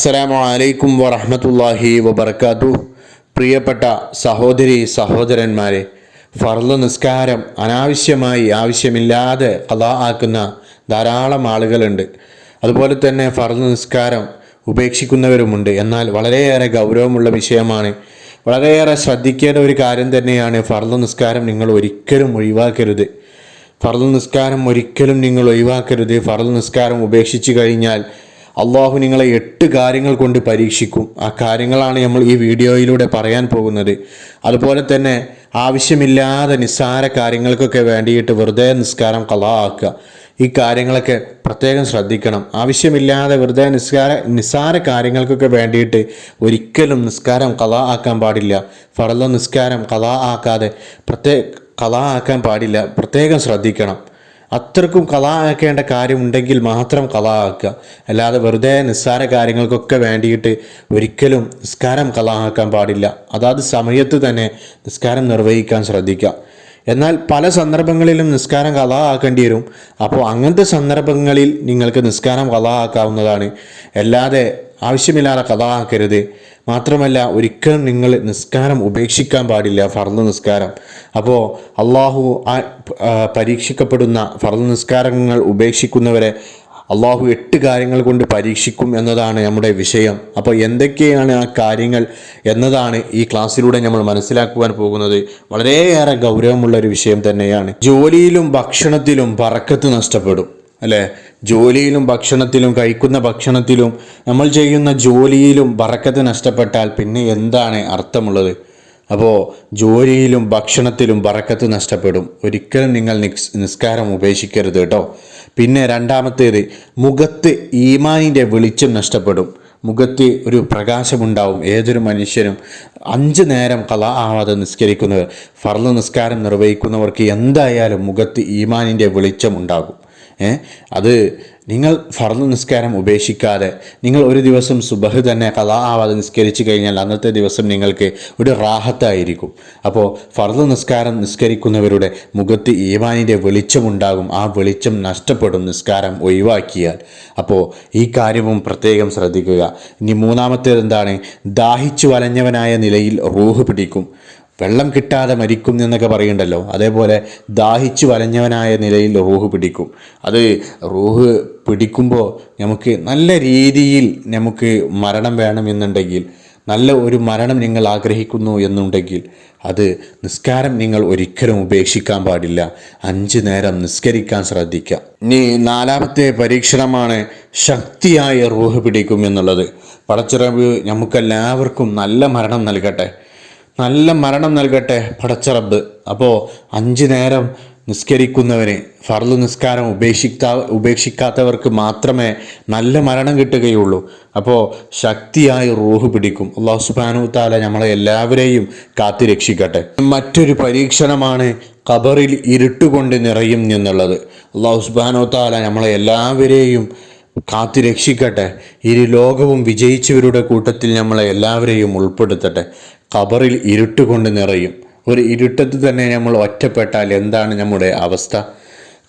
അസ്സലാമു അലൈക്കും വറഹമത്തല്ലാഹി വബർക്കാത്തു പ്രിയപ്പെട്ട സഹോദരി സഹോദരന്മാരെ ഫർൾ നിസ്കാരം അനാവശ്യമായി ആവശ്യമില്ലാതെ കഥാ ആക്കുന്ന ധാരാളം ആളുകളുണ്ട്. അതുപോലെ തന്നെ ഫർൾ നിസ്കാരം ഉപേക്ഷിക്കുന്നവരുമുണ്ട്. എന്നാൽ വളരെയേറെ ഗൗരവമുള്ള വിഷയമാണ്. വളരെയേറെ ശ്രദ്ധിക്കേണ്ട ഒരു കാര്യം തന്നെയാണ് ഫർൾ നിസ്കാരം നിങ്ങൾ ഒരിക്കലും ഒഴിവാക്കരുത്. ഫർൾ നിസ്കാരം ഒരിക്കലും നിങ്ങൾ ഒഴിവാക്കരുത്. ഫർൾ നിസ്കാരം ഉപേക്ഷിച്ച് കഴിഞ്ഞാൽ അള്ളാഹു നിങ്ങളെ എട്ട് കാര്യങ്ങൾ കൊണ്ട് പരീക്ഷിക്കും. ആ കാര്യങ്ങളാണ് നമ്മൾ ഈ വീഡിയോയിലൂടെ പറയാൻ പോകുന്നത്. അതുപോലെ തന്നെ ആവശ്യമില്ലാതെ നിസ്സാര കാര്യങ്ങൾക്കൊക്കെ വേണ്ടിയിട്ട് വെറുതെ നിസ്കാരം കളാക്കുക. ഈ കാര്യങ്ങളൊക്കെ പ്രത്യേകം ശ്രദ്ധിക്കണം. ആവശ്യമില്ലാതെ വെറുതെ നിസ്കാര നിസ്സാര കാര്യങ്ങൾക്കൊക്കെ വേണ്ടിയിട്ട് ഒരിക്കലും നിസ്കാരം കളാ ആക്കാൻ പാടില്ല. ഫറല നിസ്കാരം കളാ ആക്കാതെ പ്രത്യേക കളാ ആക്കാൻ പാടില്ല. പ്രത്യേകം ശ്രദ്ധിക്കണം. അത്രക്കും കഥ ആക്കേണ്ട കാര്യമുണ്ടെങ്കിൽ മാത്രം കഥ ആക്കുക അല്ലാതെ വെറുതെ നിസ്സാര കാര്യങ്ങൾക്കൊക്കെ വേണ്ടിയിട്ട് ഒരിക്കലും നിസ്കാരം കഥ ആക്കാൻ പാടില്ല. അതാത് സമയത്ത് തന്നെ നിസ്കാരം നിർവഹിക്കാൻ ശ്രദ്ധിക്കുക എന്നാൽ പല സന്ദർഭങ്ങളിലും നിസ്കാരം കഥ ആക്കേണ്ടി വരും. അപ്പോൾ അങ്ങനത്തെ സന്ദർഭങ്ങളിൽ നിങ്ങൾക്ക് നിസ്കാരം കഥ ആക്കാവുന്നതാണ് അല്ലാതെ ആവശ്യമില്ലാതെ കഥ ആക്കരുത് മാത്രമല്ല ഒരിക്കലും നിങ്ങൾ നിസ്കാരം ഉപേക്ഷിക്കാൻ പാടില്ല ഫർദ് നിസ്കാരം. അപ്പോൾ അള്ളാഹു ആ പരീക്ഷിക്കപ്പെടുന്ന ഫർദ് നിസ്കാരങ്ങൾ ഉപേക്ഷിക്കുന്നവരെ അള്ളാഹു എട്ട് കാര്യങ്ങൾ കൊണ്ട് പരീക്ഷിക്കും എന്നതാണ് നമ്മുടെ വിഷയം. അപ്പോൾ എന്തൊക്കെയാണ് ആ കാര്യങ്ങൾ എന്നതാണ് ഈ ക്ലാസ്സിലൂടെ നമ്മൾ മനസ്സിലാക്കുവാൻ പോകുന്നത്. വളരെയേറെ ഗൗരവമുള്ള ഒരു വിഷയം തന്നെയാണ്. ജോലിയിലും ഭക്ഷണത്തിലും പറക്കത്ത് നഷ്ടപ്പെടും. അല്ലേ? ജോലിയിലും ഭക്ഷണത്തിലും കഴിക്കുന്ന ഭക്ഷണത്തിലും നമ്മൾ ചെയ്യുന്ന ജോലിയിലും ബറക്കത്ത് നഷ്ടപ്പെട്ടാൽ പിന്നെ എന്താണ് അർത്ഥമുള്ളത്? അപ്പോൾ ജോലിയിലും ഭക്ഷണത്തിലും ബറക്കത്ത് നഷ്ടപ്പെടും. ഒരിക്കലും നിങ്ങൾ നിസ്കാരം ഉപേക്ഷിക്കരുത് കേട്ടോ. പിന്നെ രണ്ടാമത്തേത് മുഖത്ത് ഈമാനിന്റെ വെളിച്ചം നഷ്ടപ്പെടും. മുഖത്ത് ഒരു പ്രകാശമുണ്ടാവും. ഏതൊരു മനുഷ്യനും അഞ്ച് നേരം കല ആവാതെ നിസ്കരിക്കുന്നവർ ഫർൾ നിസ്കാരം നിർവഹിക്കുന്നവർക്ക് എന്തായാലും മുഖത്ത് ഈമാനിന്റെ വെളിച്ചം ഉണ്ടാകും. ഏ അത് നിങ്ങൾ ഫർദ് നിസ്കാരം ഉപേക്ഷിക്കാതെ നിങ്ങൾ ഒരു ദിവസം സുബഹ് തന്നെ കഥാ ആവാതെ നിസ്കരിച്ചു കഴിഞ്ഞാൽ അന്നത്തെ ദിവസം നിങ്ങൾക്ക് ഒരു റാഹത്തായിരിക്കും. അപ്പോൾ ഫർദ് നിസ്കാരം നിസ്കരിക്കുന്നവരുടെ മുഖത്ത് ഈമാനിന്റെ വെളിച്ചമുണ്ടാകും. ആ വെളിച്ചം നഷ്ടപ്പെടും നിസ്കാരം ഒഴിവാക്കിയാൽ. അപ്പോൾ ഈ കാര്യവും പ്രത്യേകം ശ്രദ്ധിക്കുക. ഇനി മൂന്നാമത്തേത് എന്താണ് ദാഹിച്ചു വലഞ്ഞവനായ നിലയിൽ റൂഹ് പിടിക്കും. വെള്ളം കിട്ടാതെ മരിക്കും എന്നൊക്കെ പറയുന്നുണ്ടല്ലോ. അതേപോലെ ദാഹിച്ചു വലഞ്ഞവനായ നിലയിൽ റൂഹ് പിടിക്കും. അത് റൂഹ് പിടിക്കുമ്പോൾ നമുക്ക് നല്ല രീതിയിൽ നമുക്ക് മരണം വേണമെന്നുണ്ടെങ്കിൽ നല്ല ഒരു മരണം നിങ്ങൾ ആഗ്രഹിക്കുന്നു എന്നുണ്ടെങ്കിൽ അത് നിസ്കാരം നിങ്ങൾ ഒരിക്കലും ഉപേക്ഷിക്കാൻ പാടില്ല. അഞ്ച് നേരം നിസ്കരിക്കാൻ ശ്രദ്ധിക്കുക. ഇനി നാലാമത്തെ പരീക്ഷണമാണ് ശക്തിയായ റൂഹ് പിടിക്കും എന്നുള്ളത്. പടച്ചിറവ് നമുക്കെല്ലാവർക്കും നല്ല മരണം നൽകട്ടെ. നല്ല മരണം നൽകട്ടെ പടച്ചറബ് അപ്പോൾ അഞ്ച് നേരം നിസ്കരിക്കുന്നവന് ഫർദ് നിസ്കാരം ഉപേക്ഷിക്കാ ഉപേക്ഷിക്കാത്തവർക്ക് മാത്രമേ നല്ല മരണം കിട്ടുകയുള്ളൂ. അപ്പോൾ ശക്തിയായി റൂഹ് പിടിക്കും. അള്ളാഹു സുബാനു താല നമ്മളെ എല്ലാവരെയും കാത്തു രക്ഷിക്കട്ടെ. മറ്റൊരു പരീക്ഷണമാണ് ഖബറിൽ ഇരുട്ടുകൊണ്ട് നിറയും എന്നുള്ളത്. അള്ളാഹു സുബാനു താല നമ്മളെ എല്ലാവരെയും കാത്തു രക്ഷിക്കട്ടെ. ഇരു ലോകവും വിജയിച്ചവരുടെ കൂട്ടത്തിൽ നമ്മളെ എല്ലാവരെയും ഉൾപ്പെടുത്തട്ടെ. ഖബറിൽ ഇരുട്ടുകൊണ്ട് നിറയും. ഒരു ഇരുട്ടത്ത് തന്നെ നമ്മൾ ഒറ്റപ്പെട്ടാൽ എന്താണ് നമ്മുടെ അവസ്ഥ?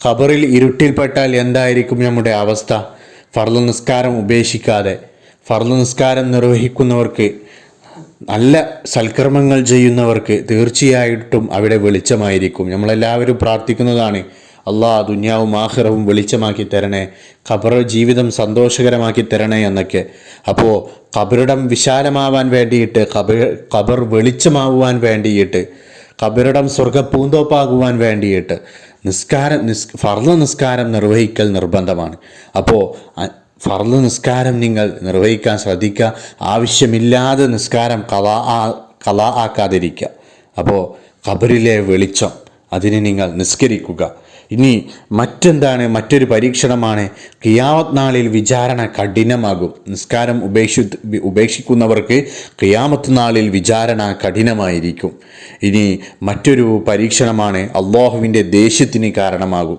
ഖബറിൽ ഇരുട്ടിൽപ്പെട്ടാൽ എന്തായിരിക്കും നമ്മുടെ അവസ്ഥ? ഫർദ് നിസ്കാരം ഉപേക്ഷിക്കാതെ ഫർദ് നിസ്കാരം നിർവഹിക്കുന്നവർക്ക് നല്ല സൽക്കർമ്മങ്ങൾ ചെയ്യുന്നവർക്ക് തീർച്ചയായിട്ടും അവിടെ വെളിച്ചമായിരിക്കും. നമ്മളെല്ലാവരും പ്രാർത്ഥിക്കുന്നതാണ് അള്ളാഹ് ദുന്യാവും ആഹ്റവും വെളിച്ചമാക്കി തരണേ ഖബർ ജീവിതം സന്തോഷകരമാക്കി തരണേ എന്നൊക്കെ. അപ്പോൾ ഖബറിടം വിശാലമാവാൻ വേണ്ടിയിട്ട് ഖബർ ഖബർ വെളിച്ചമാവാൻ വേണ്ടിയിട്ട് ഖബറിടം സ്വർഗ പൂന്തോപ്പാകുവാൻ വേണ്ടിയിട്ട് നിസ്കാരം നിസ് ഫർദ നിസ്കാരം നിർവഹിക്കൽ നിർബന്ധമാണ്. അപ്പോൾ ഫർദ് നിസ്കാരം നിങ്ങൾ നിർവഹിക്കാൻ ശ്രദ്ധിക്കുക. ആവശ്യമില്ലാതെ നിസ്കാരം കലാ ആ- കലാ ആക്കാതിരിക്കുക. അപ്പോൾ ഖബറിലെ വെളിച്ചം അതിനെ നിങ്ങൾ നിസ്കരിക്കുക. ഇനി മറ്റെന്താണ്? മറ്റൊരു പരീക്ഷണമാണ്. ഖിയാമത്ത് നാളിൽ വിചാരണ കഠിനമാകും. നിസ്കാരം ഉപേക്ഷി ഉപേക്ഷിക്കുന്നവർക്ക് കിയാമത്ത് നാളിൽ വിചാരണ കഠിനമായിരിക്കും. ഇനി മറ്റൊരു പരീക്ഷണമാണ് അള്ളാഹുവിന്റെ ദേഷ്യത്തിന് കാരണമാകും.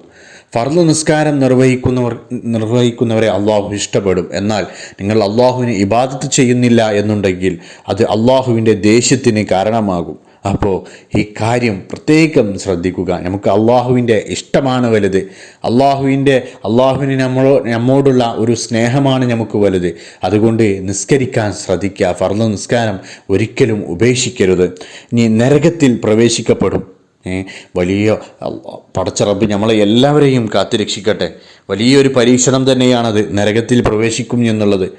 ഫർദ് നിസ്കാരം നിർവഹിക്കുന്നവർ നിർവഹിക്കുന്നവരെ അള്ളാഹു ഇഷ്ടപ്പെടും. എന്നാൽ നിങ്ങൾ അള്ളാഹുവിന് ഇബാദത്ത് ചെയ്യുന്നില്ല എന്നുണ്ടെങ്കിൽ അത് അള്ളാഹുവിന്റെ ദേഷ്യത്തിന് കാരണമാകും. അപ്പോൾ ഈ കാര്യം പ്രത്യേകം ശ്രദ്ധിക്കുക. നമുക്ക് അള്ളാഹുവിന്റെ ഇഷ്ടമാണ് വലുത്. അള്ളാഹുവിന്റെ അള്ളാഹുവിന് നമ്മളോ നമ്മോടുള്ള ഒരു സ്നേഹമാണ് നമുക്ക് വലുത്. അതുകൊണ്ട് നിസ്കരിക്കാൻ ശ്രദ്ധിക്കുക. ഫർദ്ദ നിസ്കാരം ഒരിക്കലും ഉപേക്ഷിക്കരുത്. ഇനി നരകത്തിൽ പ്രവേശിക്കപ്പെടും. വലിയ പടച്ച പടച്ചറബ് നമ്മളെ എല്ലാവരെയും കാത്തുരക്ഷിക്കട്ടെ വലിയൊരു പരീക്ഷണം തന്നെയാണത്. നരകത്തിൽ പ്രവേശിക്കും എന്നുള്ളത്.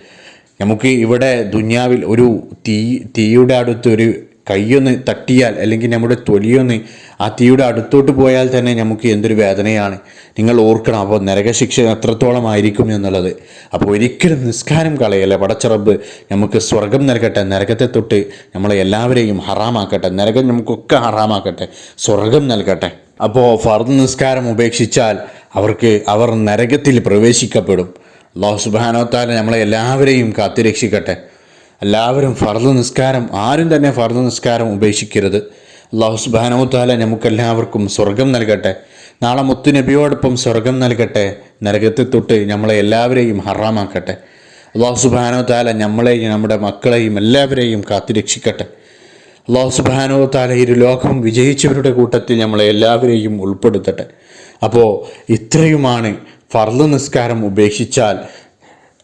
നമുക്ക് ഇവിടെ ദുന്യാവിൽ ഒരു തീ തീയുടെ അടുത്ത് ഒരു കൈയൊന്ന് തട്ടിയാൽ അല്ലെങ്കിൽ നമ്മുടെ തൊലിയൊന്ന് ആ തീയുടെ അടുത്തോട്ട് പോയാൽ തന്നെ നമുക്ക് എന്തൊരു വേദനയാണ്. നിങ്ങൾ ഓർക്കണം അപ്പോൾ നരകശിക്ഷ എത്രത്തോളം ആയിരിക്കും എന്നുള്ളത്. അപ്പോൾ ഒരിക്കലും നിസ്കാരം കളയല്ല. പടച്ചറബ് നമുക്ക് സ്വർഗം നൽകട്ടെ നരകത്തെ തൊട്ട് നമ്മളെ എല്ലാവരെയും ഹറാമാക്കട്ടെ നരകം നമുക്കൊക്കെ ഹറാമാക്കട്ടെ സ്വർഗം നൽകട്ടെ. അപ്പോൾ ഫർദ് നിസ്കാരം ഉപേക്ഷിച്ചാൽ അവർക്ക് അവർ നരകത്തിൽ പ്രവേശിക്കപ്പെടും. അള്ളാഹു സുബാനോത്താല നമ്മളെ എല്ലാവരെയും കാത്തുരക്ഷിക്കട്ടെ. എല്ലാവരും ഫർദ് നിസ്കാരം ആരും തന്നെ ഫർദ് നിസ്കാരം ഉപേക്ഷിക്കരുത്. അള്ളാഹു സുബാനോത്താല നമുക്കെല്ലാവർക്കും സ്വർഗം നൽകട്ടെ. നാളെ മുത്തുനബിയോടൊപ്പം സ്വർഗം നൽകട്ടെ. നരകത്തെ തൊട്ട് നമ്മളെ എല്ലാവരെയും ഹറാമാക്കട്ടെ. അള്ളാഹു സുബാനോത്താല നമ്മളെയും നമ്മുടെ മക്കളെയും എല്ലാവരെയും കാത്തുരക്ഷിക്കട്ടെ. അള്ളാഹു സുബാനോ താല ഇരു ലോകം വിജയിച്ചവരുടെ കൂട്ടത്തിൽ നമ്മളെ എല്ലാവരെയും ഉൾപ്പെടുത്തട്ടെ. അപ്പോൾ ഇത്രയുമാണ് ഫർദ് നിസ്കാരം ഉപേക്ഷിച്ചാൽ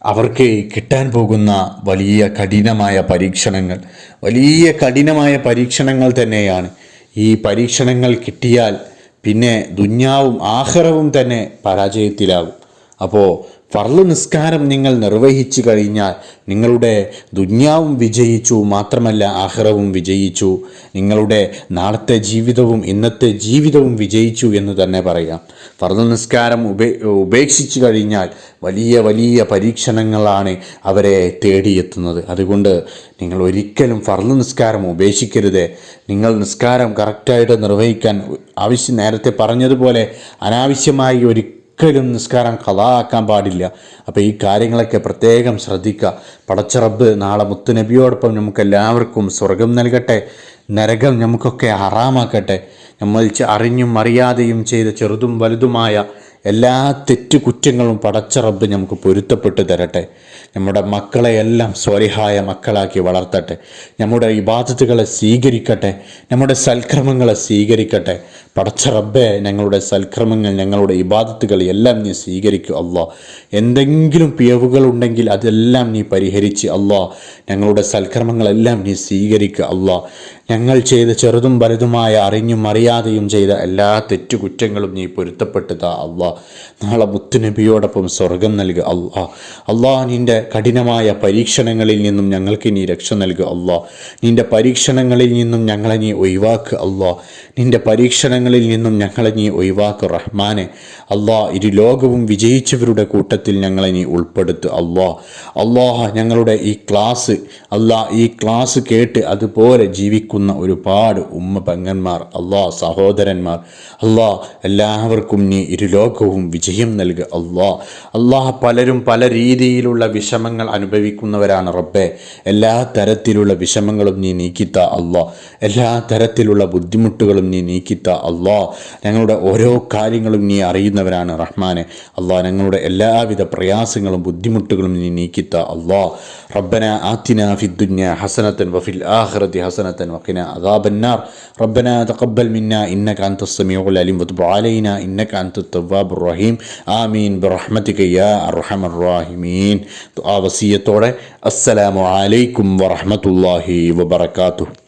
അവർക്ക് കിട്ടാൻ പോകുന്ന വലിയ കഠിനമായ പരീക്ഷണങ്ങൾ വലിയ കഠിനമായ പരീക്ഷണങ്ങൾ തന്നെയാണ്. ഈ പരീക്ഷണങ്ങൾ കിട്ടിയാൽ പിന്നെ ദുന്യാവും ആഹ്റവും തന്നെ പരാജയത്തിലാകും. അപ്പോൾ ഫർൾ നിസ്കാരം നിങ്ങൾ നിർവഹിച്ചു കഴിഞ്ഞാൽ നിങ്ങളുടെ ദുന്യാവും വിജയിച്ചു മാത്രമല്ല ആഹ്റവും വിജയിച്ചു. നിങ്ങളുടെ നാളത്തെ ജീവിതവും ഇന്നത്തെ ജീവിതവും വിജയിച്ചു എന്ന് തന്നെ പറയാം. ഫർൾ നിസ്കാരം ഉപേ ഉപേക്ഷിച്ചു കഴിഞ്ഞാൽ വലിയ വലിയ പരീക്ഷണങ്ങളാണ് അവരെ തേടിയെത്തുന്നത്. അതുകൊണ്ട് നിങ്ങൾ ഒരിക്കലും ഫർൾ നിസ്കാരം ഉപേക്ഷിക്കരുത്. നിങ്ങൾ നിസ്കാരം കറക്റ്റായിട്ട് നിർവഹിക്കാൻ ആവശ്യം നേരത്തെ പറഞ്ഞതുപോലെ അനാവശ്യമായി ഒരു ഒരിക്കലും നിസ്കാരം കലാക്കാൻ പാടില്ല. അപ്പോൾ ഈ കാര്യങ്ങളൊക്കെ പ്രത്യേകം ശ്രദ്ധിക്കുക. പടച്ചറബ് നാളെ മുത്തുനബിയോടൊപ്പം നമുക്ക് എല്ലാവർക്കും സ്വർഗം നൽകട്ടെ. നരകം നമുക്കൊക്കെ ഹറാമാക്കട്ടെ. നമ്മൾ അറിഞ്ഞും അറിയാതെയും ചെയ്ത ചെറുതും വലുതുമായ എല്ലാ തെറ്റു കുറ്റങ്ങളും പടച്ച പടച്ചറബ് നമുക്ക് പൊരുത്തപ്പെട്ട് തരട്ടെ. നമ്മുടെ മക്കളെ എല്ലാം സ്വലിഹായ മക്കളാക്കി വളർത്തട്ടെ. നമ്മുടെ ഇബാദത്തുകളെ സ്വീകരിക്കട്ടെ. നമ്മുടെ സൽക്രമങ്ങളെ സ്വീകരിക്കട്ടെ. പടച്ച റബ്ബെ ഞങ്ങളുടെ സൽക്രമങ്ങൾ ഞങ്ങളുടെ ഇബാദത്തുകൾ എല്ലാം നീ സ്വീകരിക്കൂ അള്ളാ എന്തെങ്കിലും പിഴവുകൾ ഉണ്ടെങ്കിൽ അതെല്ലാം നീ പരിഹരിച്ച് അള്ളാ ഞങ്ങളുടെ സൽക്രമങ്ങളെല്ലാം നീ സ്വീകരിക്കുക അള്ളാ ഞങ്ങൾ ചെയ്ത ചെറുതും വലുതുമായ അറിഞ്ഞും അറിയാതെയും ചെയ്ത എല്ലാ തെറ്റുകുറ്റങ്ങളും നീ പൊരുത്തപ്പെട്ടതാ അള്ളാ നാളെ മുത്തുനബിയോടൊപ്പം സ്വർഗം നൽകുക അള്ളാ അള്ളാ നിന്റെ കഠിനമായ പരീക്ഷണങ്ങളിൽ നിന്നും ഞങ്ങൾക്ക് നീ രക്ഷ നൽകുക അള്ളാ നിന്റെ പരീക്ഷണങ്ങളിൽ നിന്നും ഞങ്ങളെ നീ ഒഴിവാക്കുക അള്ളാ നിന്റെ പരീക്ഷണങ്ങളിൽ നിന്നും ഞങ്ങളെ നീ ഒഴിവാക്കു റഹ്മാനെ. അള്ളാ ഇരു ലോകവും വിജയിച്ചവരുടെ കൂട്ടത്തിൽ ഞങ്ങളെ നീ ഉൾപ്പെടുത്തു. അള്ളാ അള്ളാഹ ഞങ്ങളുടെ ഈ ക്ലാസ് അള്ളാ ഈ ക്ലാസ് കേട്ട് അതുപോലെ ജീവിക്കുന്ന ഒരുപാട് ഉമ്മ പങ്കന്മാർ അള്ളാ സഹോദരന്മാർ. അള്ളാ എല്ലാവർക്കും നീ ഇരു ലോകവും വിജയം നൽകുക അള്ളാ അള്ളാഹ പലരും പല രീതിയിലുള്ള വിഷമങ്ങൾ അനുഭവിക്കുന്നവരാണ് റബ്ബെ. എല്ലാ തരത്തിലുള്ള വിഷമങ്ങളും നീ നീക്കിത്ത അള്ളാ. എല്ലാ തരത്തിലുള്ള ബുദ്ധിമുട്ടുകളും നീ നീക്കിത്ത അള്ളാ ഞങ്ങളുടെ ഓരോ കാര്യങ്ങളും നീ അറിയുന്നവരാണ് റഹ്മാൻ അള്ളാ ഞങ്ങളുടെ എല്ലാവിധ പ്രയാസങ്ങളും ബുദ്ധിമുട്ടുകളും നീ നീക്കിത്ത അള്ളാ. റബ്ബന ആത്തിന ഫിദ്ദുന്യ ഹസനത്തൻ വഫിൽ ആഹ്റത്തി ഹസനത്തൻ വഖിന അദാബന്നാർ. റബ്ബന തഖബ്ബൽ മിന്ന ഇന്നക അൻത സമീഉൽ അലീം വതുബ് അലൈന ഇന്നക അൻത തവ്വാബുർ റഹീം. ആമീൻ. ബിറഹ്മതിക യാ അർഹമർ റാഹിമീൻ. ആ വസിയത്തോടെ അസ്സലാമു അലൈക്കും വറഹ്മത്തുള്ളാഹി വബറകാതുഹു.